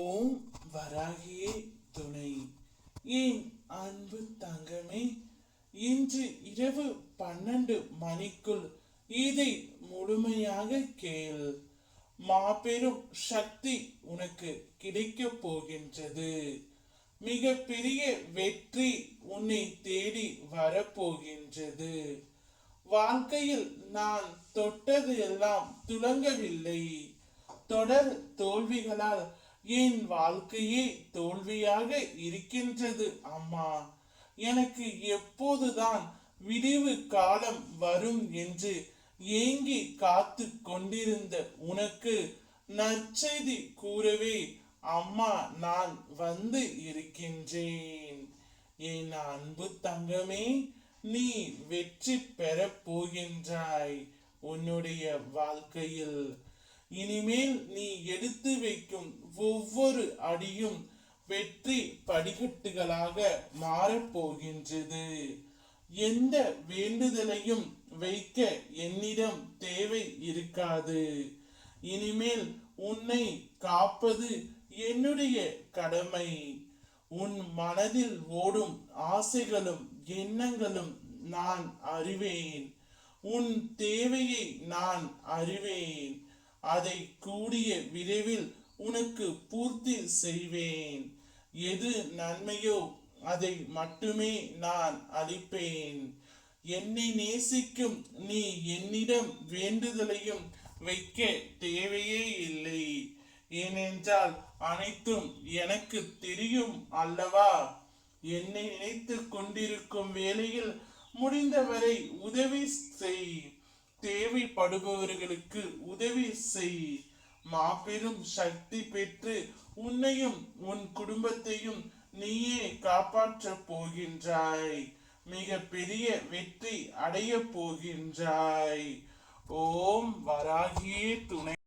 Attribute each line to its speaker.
Speaker 1: ஓம் வராகியே துணை. ஏன் அன்பு தங்கமே இன்று இரவு பன்னெண்டு மணிக்குள் இதை முழுமையாக கேள். மாபெரும் சக்தி உனக்கு கிடைக்கப் போகின்றது. மிக பெரிய வெற்றி உன்னை தேடி வரப்போகின்றது வாழ்க்கையில் நான் தொட்டது எல்லாம் துலங்கவில்லை தொடர் தோல்விகளால் என் வாழ்க்கையே தோல்வியாக இருக்கின்றது அம்மா. எனக்கு எப்போதுதான் விடிவு காலம் வரும் என்று ஏங்கி காத்து கொண்டிருந்த உனக்கு நற்செய்தி கூறவே அம்மா நான் வந்து இருக்கின்றேன். என் அன்பு தங்கமே நீ வெற்றி பெறப் போகின்றாய். உன்னுடைய வாழ்க்கையில் இனிமேல் நீ எடுத்து வைக்கும் ஒவ்வொரு அடியும் வெற்றி படிக்கட்டுகளாக மாறப்போகின்றது. எந்த வேண்டுதலையும் வைக்க என்னிடம் தேவை இருக்காது. இனிமேல் உன்னை காப்பது என்னுடைய கடமை. உன் மனதில் ஓடும் ஆசைகளும் எண்ணங்களும் நான் அறிவேன். உன் தேவையை நான் அறிவேன். அதை கூடிய விரைவில் உனக்கு பூர்த்தி செய்வேன். எது நன்மையோ அதை மட்டுமே நான் அளிப்பேன். என்னை நேசிக்கும் நீ என்னிடம் வேண்டுதலையும் வைக்க தேவையே இல்லை. ஏனென்றால் அனைத்தும் எனக்கு தெரியும் அல்லவா? என்னை நினைத்து கொண்டிருக்கும் வேளையில் முடிந்தவரை உதவி செய். தேவைப்படுபவர்களுக்கு உதவி செய். மாபெரும் சக்தி பெற்று உன்னையும் உன் குடும்பத்தையும் நீயே காப்பாற்றப் போகின்றாய். மிக பெரிய வெற்றி அடைய போகின்றாய். ஓம் வராகியே துணை.